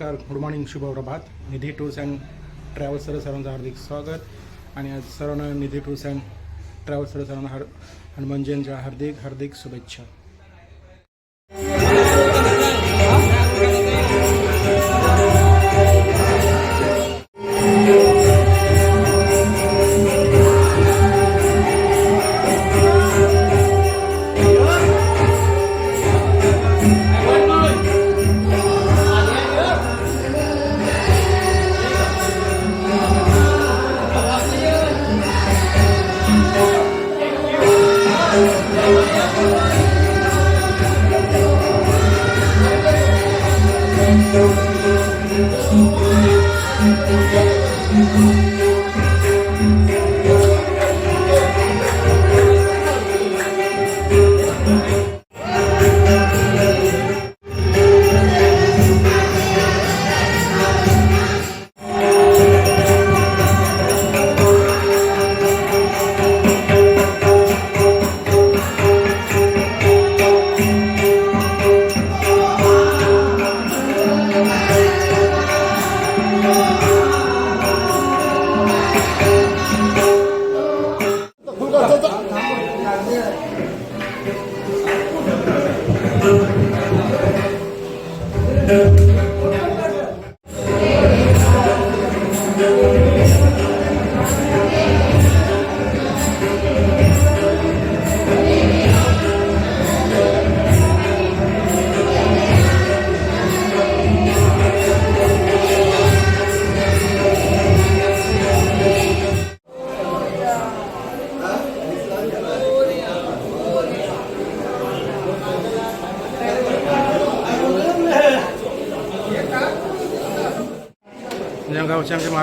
नमस्कार. Good morning शुभ प्रभात. निधी टूर्स अँड ट्रॅव्हल्स सर्व सर्वांचं हार्दिक स्वागत. आणि आज सर्वांना निधी टूर्स अँड ट्रॅव्हल्स सर्व सर्वांना हर हनुमान जयंतीच्या हार्दिक हार्दिक शुभेच्छा. गावचे आमचे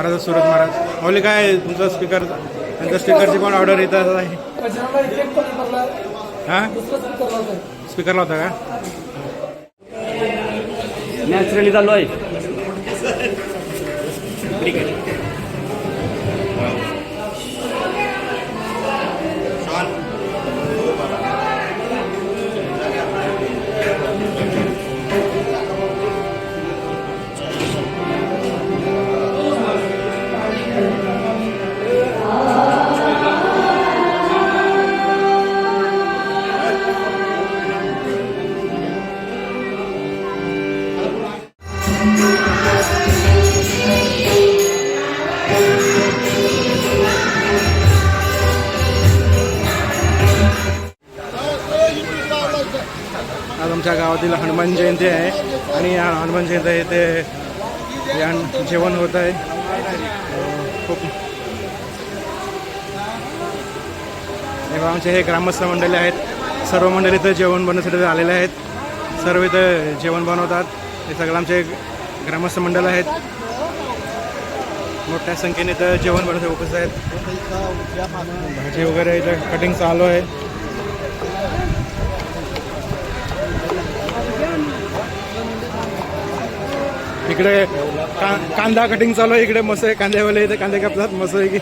महाराज सुरत महाराज. माऊली काय तुमचा स्पीकर त्यांचा स्पीकरची पण ऑर्डर येत आहे हा? स्पीकरला होता का? नॅचरली चालू आहे. आज आमच्या गावातील हनुमान जयंती आहे आणि या हनुमान जयंती आहे ते जेवण होत आहे. खूप. हे आमचे हे ग्रामस्थ मंडळी आहेत. सर्व मंडळी इथं जेवण बनवण्यासाठी आलेले आहेत. सर्व इथं जेवण बनवतात. हे सगळं आमचे ग्रामस्थ मंडळ आहेत. मोठ्या संख्येने इथं जेवण बनवण्यासाठी उपस्थित आहेत. भाजी वगैरे इथं कटिंग चालू आहे. इकडे का कांदा कटिंग चालू आहे इकडे मस्त आहे कांद्यावाले इथे कांदे कापतात मस्त आहे की?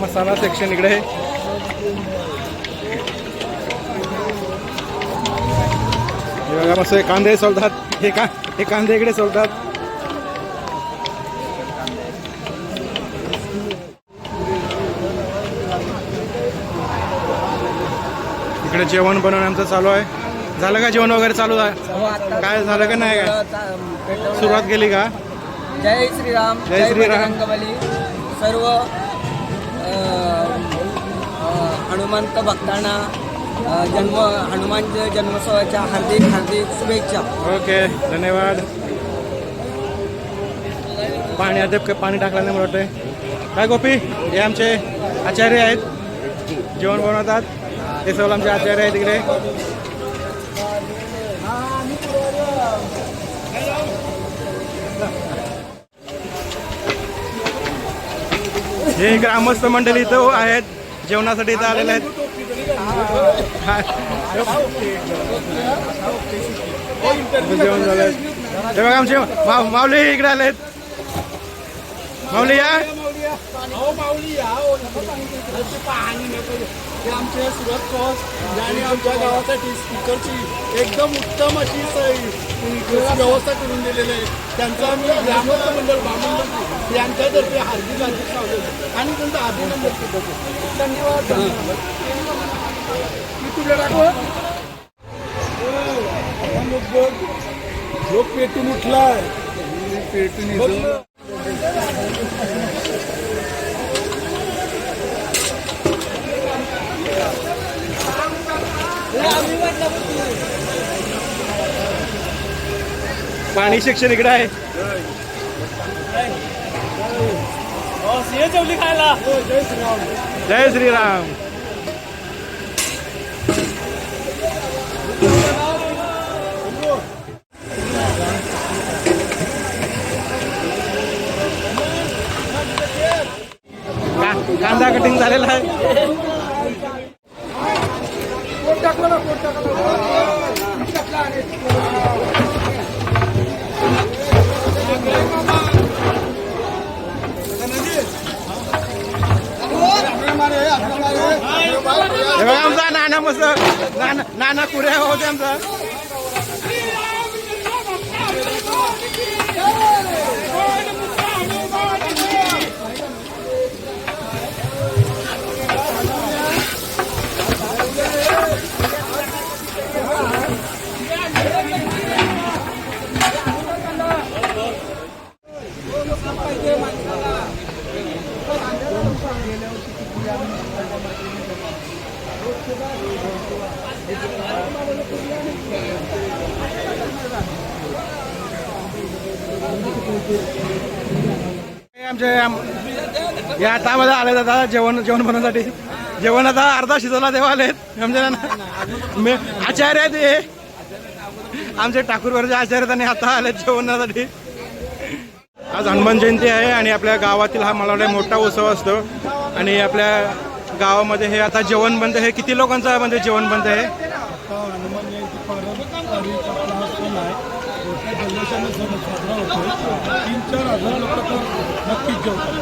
मसाला सेक्शन इकडे आहे. मस्त कांदे सोलतात. हे का हे कांदे इकडे सोलतात. इकडे जेवण बनवणं आमचं चालू आहे. झालं का जेवण वगैरे चालू आहे काय झालं का नाही? काय सुरुवात केली का? जय श्रीराम जय श्रीराम. सर्व हनुमंत भक्तांना जन्म हनुमान जन्मोत्सवाच्या हार्दिक हार्दिक शुभेच्छा. ओके धन्यवाद. पाणी अद्याप पाणी टाकलं नाही मला वाटतंय. काय गोपी हे आमचे आचार्य आहेत. जेवण बनवतात. हे सगळं आमचे आचार्य आहे तिकडे हे ग्रामस्थ मंडळी इथं आहेत. जेवणासाठी इथं आलेले आहेत. जेवण झालं हे बघा आमचे माऊली इकडे आलेत माऊली या. माऊली या. हो, हो आमचे सुरत क्रॉस ज्याने आमच्या गावासाठी स्पीकरची एकदम उत्तम अशी व्यवस्था करून दिलेली आहे. त्यांचा आम्ही ग्रामस्थ मंडळ महामंडळ यांच्यातर्फे हार्दिक हार्दिक स्वागत आणि त्यांचा अभिनंदन करतो. धन्यवाद. मी तुला जो पेटून उठलाय. पेटून पाणी शिक्षण इकडे आहे. जय श्रीराम. कांदा कटिंग झालेला आहे? 这样子。आता जेवण जेवण बनवण्यासाठी. जेवण आता अर्धा शिजवला तेव्हा आलेत. समजा ना- आचार्य आहेत हे. आमचे ठाकूरवरचे आचार्य त्यांनी आता आले जेवणासाठी. आज हनुमान जयंती आहे आणि आपल्या गावातील हा मला वाटतं मोठा उत्सव असतो. आणि आपल्या गावामध्ये हे आता जेवण बंद हे किती लोकांचं म्हणजे जेवण बंद आहे हनुमान जयंती तीन चार हजार लोक नक्कीच जेवतात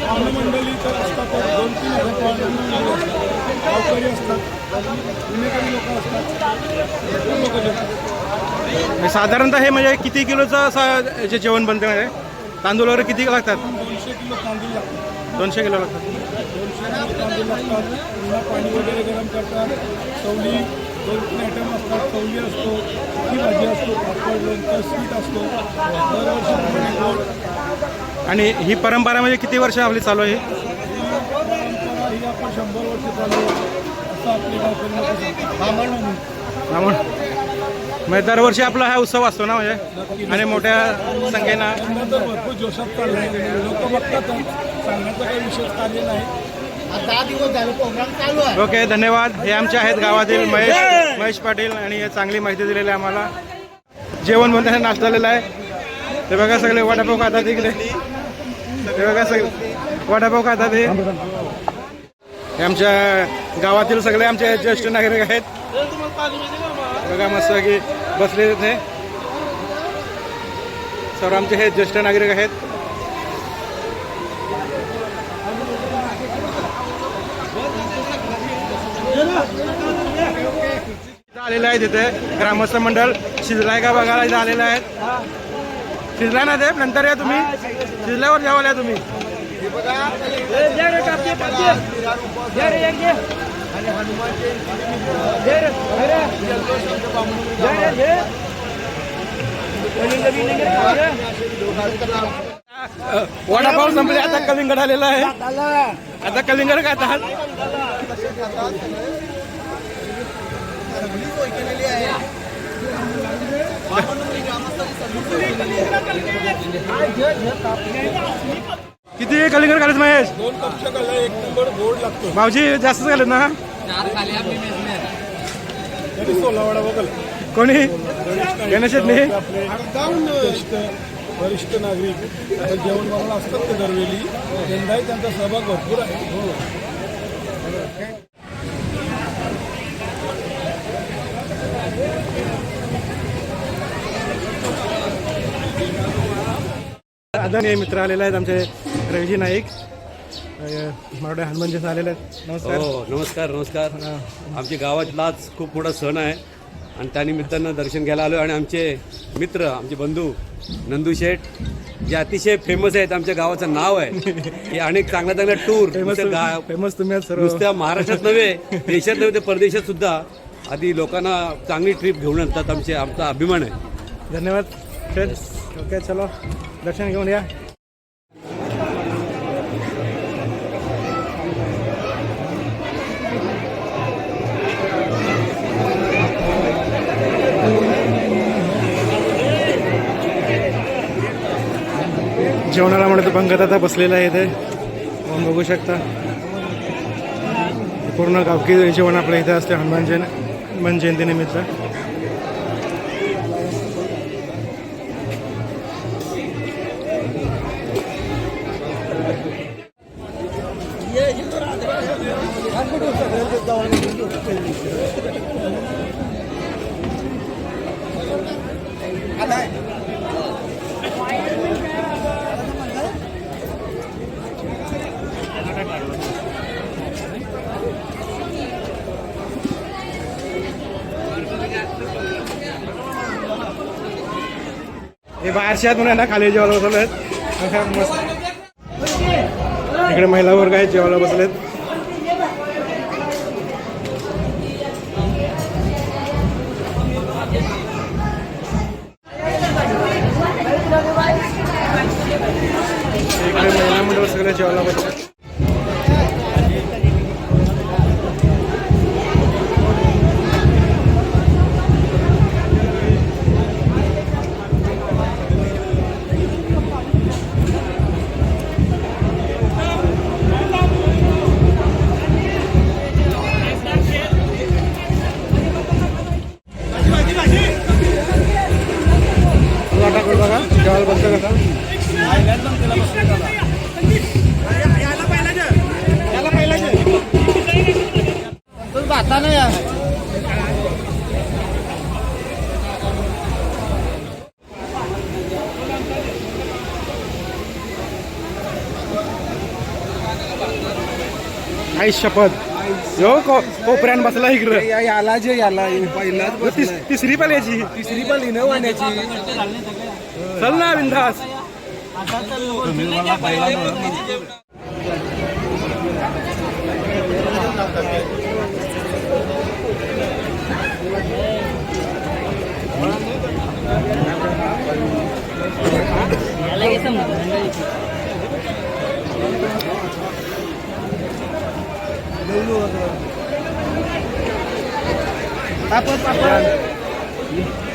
पाहुणे मंडळी तर असतातच दोन तीन असतात गावकरी असतात पुणेकरी लोक असतात भरपूर लोक जेवतात म्हणजे साधारणतः हे म्हणजे किती किलोचं असं जे जेवण बनते म्हणजे तांदूळ वगैरे किती लागतात? दोनशे किलो तांदूळ लागतात. दोनशे किलो लागतात. दोनशे किलो तांदूळ लागतात. पुन्हा पाणी वगैरे गरम करतात. चवली दोन तीन आयटम असतात चवली असतो ती भाजी असतो पापड लोणचं स्वीट असतो. दरवर्षी गोड आणि ही परंपरा म्हणजे किती वर्ष आपली चालू आहे? परंपरा ही आपण शंभर वर्ष चालू असं आपले गावकरी म्हणून. त्यामुळे म्हणजे दरवर्षी आपला हा उत्सव असतो ना म्हणजे? आणि मोठ्या संख्येनं? तर भरपूर जोशात चाललंय लोक बघतात सांगण्याचं काही विशेष कार्य नाही. ओके धन्यवाद. हे आमचे आहेत गावातील महेश महेश पाटील आणि हे चांगली माहिती दिलेली आहे आम्हाला. जेवण बनताना नाश्ता झालेला आहे. ते बघा सगळे वडापाव खातात इकडे. ते बघा सगळे वडापाव खातात हे. हे आमच्या गावातील सगळे आमचे ज्येष्ठ नागरिक आहेत. बघा मस्त की बसले ते सर्व आमचे हे ज्येष्ठ नागरिक आहेत इथं आलेले आहेत इथे. ग्रामस्थ मंडळ शिजलाय का बघायला इथे आलेले आहेत. शिजला ना ते? नंतर या तुम्ही. शिजल्यावर जेवायला या तुम्ही. वडापाव संपले. आता कलिंगड आलेला आहे. आता कलिंगड काय किती कलिंगड खालेत महेश? दोन कला एक नंबर गोड लागतो भाऊजी जास्त झालेत ना? तरी सोलावाडा बघल. कोणी? गणेश शेटणी ज्येष्ठ वरिष्ठ नागरिक. आता जेवण बनवलं असतात ते दरवेळी. यंदाही त्यांचा सहभाग भरपूर आहे. आदरणीय मित्र आलेले आहेत आमचे रविजी नाईक. मराठे हनुमानजी आलेले आहेत. नमस्कार. हो नमस्कार नमस्कार. आमच्या गावातलाच खूप मोठा सण आहे आणि त्यानिमित्तानं दर्शन घ्यायला आलो आणि आमचे मित्र आमचे बंधू नंदू शेठ जे अतिशय फेमस आहेत आमच्या गावाचं नाव आहे. की अनेक चांगल्या चांगल्या टूर फेमस फेमस तुम्ही नुसत्या महाराष्ट्रात नव्हे देशात नव्हे तर परदेशात सुद्धा आधी लोकांना चांगली ट्रिप घेऊन आणतात आमचे आमचा अभिमान आहे. धन्यवाद. ओके चलो. दर्शन घेऊन या. जेवणाला म्हणतो पंकज आता बसलेला आहे इथे. आपण बघू शकता. पूर्ण गावकी जेवण आपल्या इथे असते हनुमान जयंती हनुमान जयंतीनिमित्त हे बाहेरशी आहेत म्हणून ना खाली जेवायला बसवलेत आहेत. मस्त. इकडे महिला वर्ग आहेत जेवायला बसलेत. आई शपथ. यो को कोपऱ्यान बसला इकडं. याला जे याला पहिलाच तिस- तिसरी पाल्याची तिसरी पण वाण्याची. चल ना बिंदास. पापड पापड